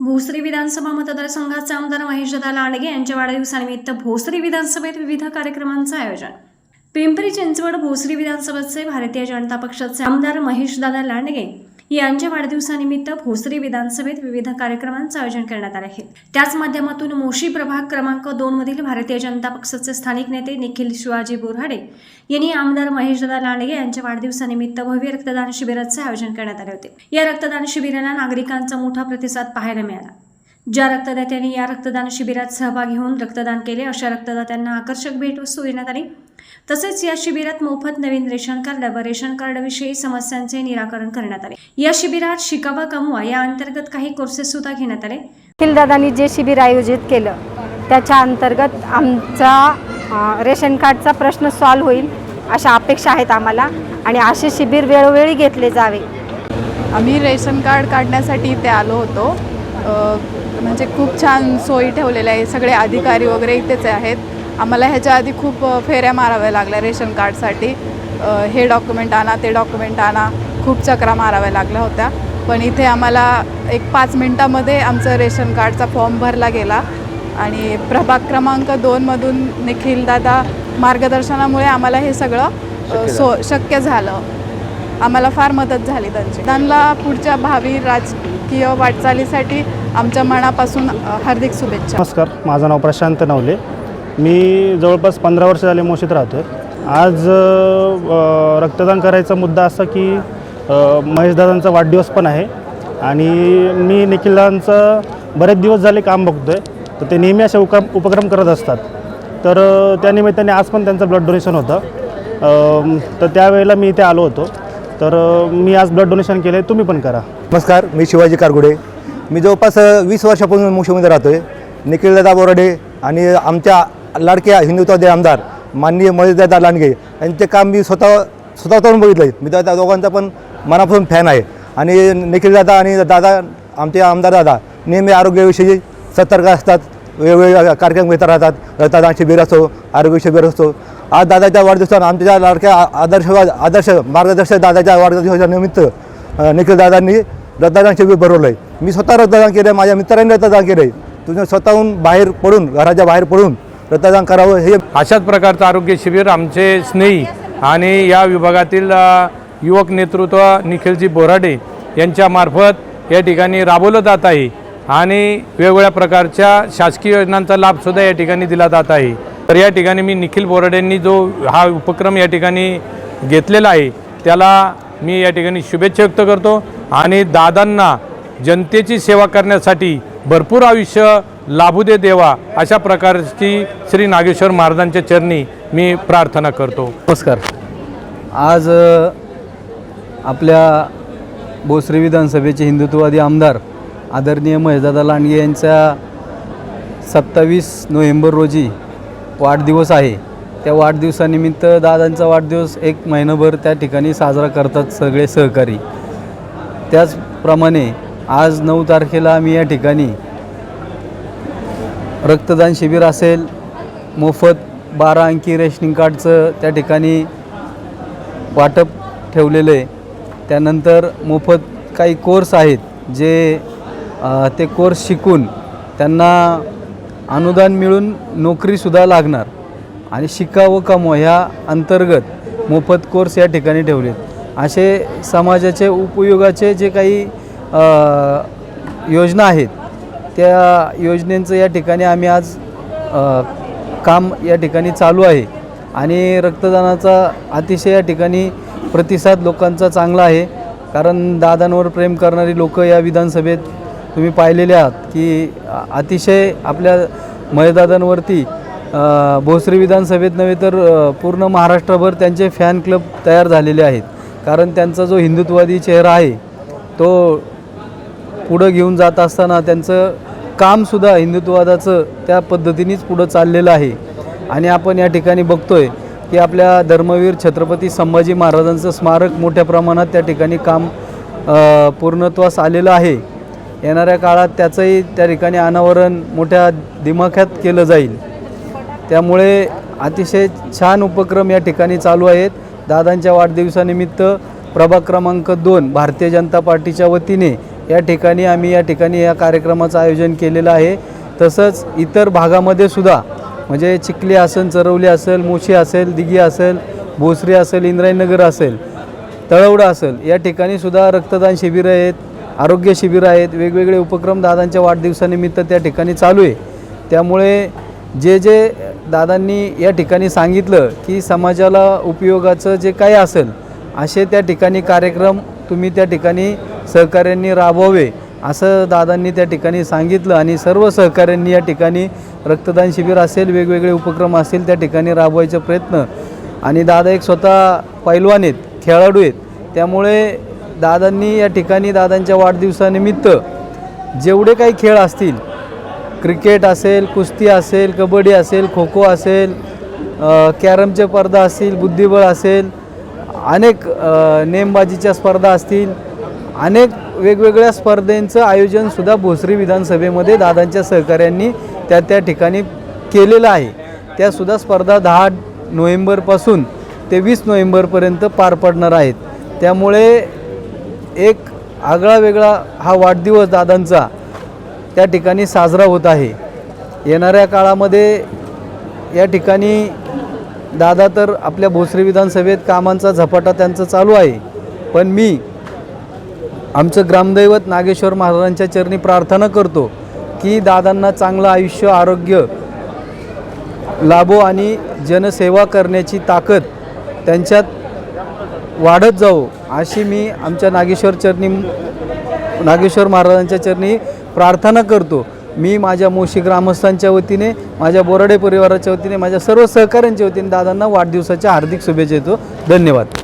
भोसरी विधानसभा मतदारसंघाचे आमदार महेशदादा लांडगे यांच्या वाढदिवसानिमित्त भोसरी विधानसभेत विविध कार्यक्रमांचं आयोजन. पिंपरी चिंचवड भोसरी विधानसभेचे भारतीय जनता पक्षाचे आमदार महेशदादा लांडगे यांच्या वाढदिवसानिमित्त भोसरी विधानसभेत विविध कार्यक्रमांचं आयोजन करण्यात आले आहे. त्याच माध्यमातून मोशी प्रभाग क्रमांक दोन मधील भारतीय जनता पक्षाचे स्थानिक नेते निखिल शिवाजी बोराडे यांनी आमदार महेशदादा लांडगे यांच्या वाढदिवसानिमित्त भव्य रक्तदान शिबिराचे आयोजन करण्यात आले होते. या रक्तदान शिबिराला नागरिकांचा मोठा प्रतिसाद पाहायला मिळाला. ज्या रक्तदात्यांनी या रक्तदान शिबिरात सहभागी होऊन रक्तदान केले अशा रक्तदात्यांना आकर्षक भेटवस्तू देण्यात आली. तसेच या शिबिरात मोफत नवीन रेशन कार्ड व रेशन कार्डविषयी समस्यांचे निराकरण करण्यात आले. या शिबिरात शिकावा कमवा या अंतर्गत काही कोर्सेस सुद्धा घेण्यात आले. अखिलदादांनी जे शिबिर आयोजित केलं त्याच्या अंतर्गत आमचा रेशन कार्डचा प्रश्न सॉल्व होईल अशा अपेक्षा आहेत आम्हाला आणि असे शिबिर वेळोवेळी घेतले जावे. आम्ही रेशन कार्ड काढण्यासाठी इथे आलो होतो. म्हणजे खूप छान सोयी ठेवलेल्या आहे सगळे अधिकारी वगैरे इथेच आहेत. आम्हाला ह्याच्या आधी खूप फेऱ्या माराव्या लागल्या रेशन कार्डसाठी. हे डॉक्युमेंट आणा ते डॉक्युमेंट आणा खूप चक्रा माराव्या लागल्या होत्या. पण इथे आम्हाला एक पाच मिनटामध्ये आमचं रेशन कार्डचा फॉर्म भरला गेला आणि प्रभाग क्रमांक दोनमधून निखिलदादा मार्गदर्शनामुळे आम्हाला हे सगळं सो शक्य झालं. आम्हाला फार मदत झाली त्यांची. त्यांना पुढच्या भावी राजकीय वाटचालीसाठी आमच्या मनापासून हार्दिक शुभेच्छा. नमस्कार माझं नाव प्रशांत नवले. मी जवळपास पंधरा वर्ष झाले मोशीत राहतो आहे आज रक्तदान करायचा मुद्दा असा की महेशदादांचा वाढदिवस पण आहे. आणि मी निखिलदादांचं बरेच दिवस झाले काम बघतो आहे तर ते नेहमी असे उका उपक्रम करत असतात. तर त्यानिमित्ताने आज पण त्यांचं ब्लड डोनेशन होतं. तर त्यावेळेला मी इथे आलो होतो. तर मी आज ब्लड डोनेशन केलं आहे तुम्ही पण करा. नमस्कार मी शिवाजी कारगुडे. मी जवळपास वीस वर्षापासून मुख्यमंत्री राहतो आहे निखिलदादा बोराडे आणि आमच्या लाडक्या हिंदुत्वादी आमदार माननीय महेशदादा लांडगे यांचे काम मी स्वतः स्वतः करून बघितलं आहे मी त्या दोघांचा पण मनापासून फॅन आहे. आणि निखिलदादा आणि दादा आमचे आमदार दादा नेहमी आरोग्याविषयी सतर्क असतात. वेगवेगळ्या कार्यक्रम घेत राहतात. दादा शिबिर असो आरोग्य शिबिर असतो आज दादाच्या वाढदिवसानं आमच्या लाडक्या आदर्श आदर्श मार्गदर्शक दादाच्या वाढदिवसानिमित्त अ, निखिलदादांनी रक्तदान शिबिर भरवलं आहे मी स्वतः रक्तदान केलं आहे माझ्या मित्रांनी रक्तदान केलं आहे तुझ्या स्वतःहून बाहेर पडून घराच्या बाहेर पडून रक्तदान करावं हे अशाच प्रकारचं आरोग्य शिबिर आमचे स्नेही आणि या विभागातील युवक नेतृत्व निखिलजी बोराडे यांच्यामार्फत या ठिकाणी राबवलं जात आहे आणि वेगवेगळ्या प्रकारच्या शासकीय योजनांचा लाभसुद्धा या ठिकाणी दिला जात आहे. तर या ठिकाणी मी निखिल बोराडेंनी जो हा उपक्रम या ठिकाणी घेतलेला आहे त्याला मी या ठिकाणी शुभेच्छा व्यक्त करतो. आणि दादांना जनतेची सेवा करण्यासाठी भरपूर आयुष्य लाभू दे देवा अशा प्रकारची श्री नागेश्वर महाराजांच्या चरणी मी प्रार्थना करतो. नमस्कार. आज आपल्या भोसरी विधानसभेचे हिंदुत्ववादी आमदार आदरणीय महेशदादा लांडगे यांचा सत्तावीस नोव्हेंबर रोजी वाढदिवस आहे. त्या वाढदिवसानिमित्त दादांचा वाढदिवस एक महिनाभर त्या ठिकाणी साजरा करतात सगळे सहकारी. त्याचप्रमाणे आज नऊ तारखेला आम्ही या ठिकाणी रक्तदान शिबिर असेल मोफत बारा अंकी रेशनिंग कार्डचं त्या ठिकाणी वाटप ठेवलेलं आहे. त्यानंतर मोफत काही कोर्स आहेत जे ते कोर्स शिकून त्यांना अनुदान मिळून नोकरीसुद्धा लागणार आणि शिका व कमवा ह्या अंतर्गत मोफत कोर्स या ठिकाणी ठेवलेत. असे समाजाचे उपयोगाचे जे काही योजना आहेत त्या योजनेचं या ठिकाणी आम्ही आज काम या ठिकाणी चालू आहे. आणि रक्तदानाचा अतिशय या ठिकाणी प्रतिसाद लोकांचा चांगला आहे. कारण दादांवर प्रेम करणारी लोक या विधानसभेत तुम्ही पाहिलेले आहात की अतिशय आपल्या मयदादांवरती भोसरी विधानसभेत नव्हे तर पूर्ण महाराष्ट्रभर त्यांचे फॅन क्लब तयार झालेले आहेत. कारण त्यांचा जो हिंदुत्ववादी चेहरा आहे तो पुढं घेऊन जात असताना त्यांचं कामसुद्धा हिंदुत्ववादाचं त्या पद्धतीनेच पुढं चाललेलं आहे. आणि आपण या ठिकाणी बघतो आहे की आपल्या धर्मवीर छत्रपती संभाजी महाराजांचं स्मारक मोठ्या प्रमाणात त्या ठिकाणी काम पूर्णत्वास आलेलं आहे. येणाऱ्या काळात त्याचंही त्या ठिकाणी अनावरण मोठ्या दिमाख्यात केलं जाईल. त्यामुळे अतिशय छान उपक्रम या ठिकाणी चालू आहेत. दादांच्या वाढदिवसानिमित्त प्रभाग क्रमांक दोन भारतीय जनता पार्टीच्या वतीने या ठिकाणी आम्ही या ठिकाणी या कार्यक्रमाचं आयोजन केलेलं आहे. तसंच इतर भागामध्ये सुद्धा म्हणजे चिखली असेल चरवली असेल मोशी असेल दिघी असेल भोसरी असेल इंद्रायनगर असेल तळवडा असेल या ठिकाणी सुद्धा रक्तदान शिबिरं आहेत आरोग्य शिबिरं आहेत. वेगवेगळे उपक्रम दादांच्या वाढदिवसानिमित्त त्या ठिकाणी चालू आहे. त्यामुळे जे जे दादांनी या ठिकाणी सांगितलं की समाजाला उपयोगाचं जे काही असेल असे त्या ठिकाणी कार्यक्रम तुम्ही त्या ठिकाणी सहकाऱ्यांनी राबवावे असं दादांनी त्या ठिकाणी सांगितलं आणि सर्व सहकाऱ्यांनी या ठिकाणी रक्तदान शिबिर असेल वेगवेगळे उपक्रम असतील त्या ठिकाणी राबवायचा प्रयत्न. आणि दादा एक स्वतः पैलवान आहेत खेळाडू आहेत. त्यामुळे दादांनी या ठिकाणी दादांच्या वाढदिवसानिमित्त जेवढे काही खेळ असतील क्रिकेट असेल कुस्ती असेल कबड्डी असेल खो खो असेल कॅरमचे स्पर्धा असतील बुद्धिबळ असेल अनेक नेमबाजीच्या स्पर्धा असतील अनेक वेगवेगळ्या स्पर्धेंचं आयोजनसुद्धा भोसरी विधानसभेमध्ये दादांच्या सहकाऱ्यांनी त्या त्या ठिकाणी केलेलं आहे. त्यासुद्धा स्पर्धा दहा नोव्हेंबरपासून ते वीस नोव्हेंबरपर्यंत पार पडणार आहेत. त्यामुळे एक आगळा वेगळा हा वाढदिवस दादांचा त्या ठिकाणी साजरा होत आहे. येणाऱ्या काळामध्ये या ठिकाणी दादा तर आपल्या भोसरी विधानसभेत कामांचा झपाटा त्यांचा चालू आहे. पण मी आमचं ग्रामदैवत नागेश्वर महाराजांच्या चरणी प्रार्थना करतो की दादांना चांगलं आयुष्य आरोग्य लाभो आणि जनसेवा करण्याची ताकद त्यांच्यात वाढत जावो अशी मी आमच्या नागेश्वर चरणी नागेश्वर महाराजांच्या चरणी प्रार्थना करतो. मी माझ्या मोशी ग्रामस्थांच्या वतीने माझ्या बोराडे परिवाराच्या वतीने माझ्या सर्व सहकाऱ्यांच्या वतीने दादांना वाढदिवसाच्या हार्दिक शुभेच्छा देतो. धन्यवाद.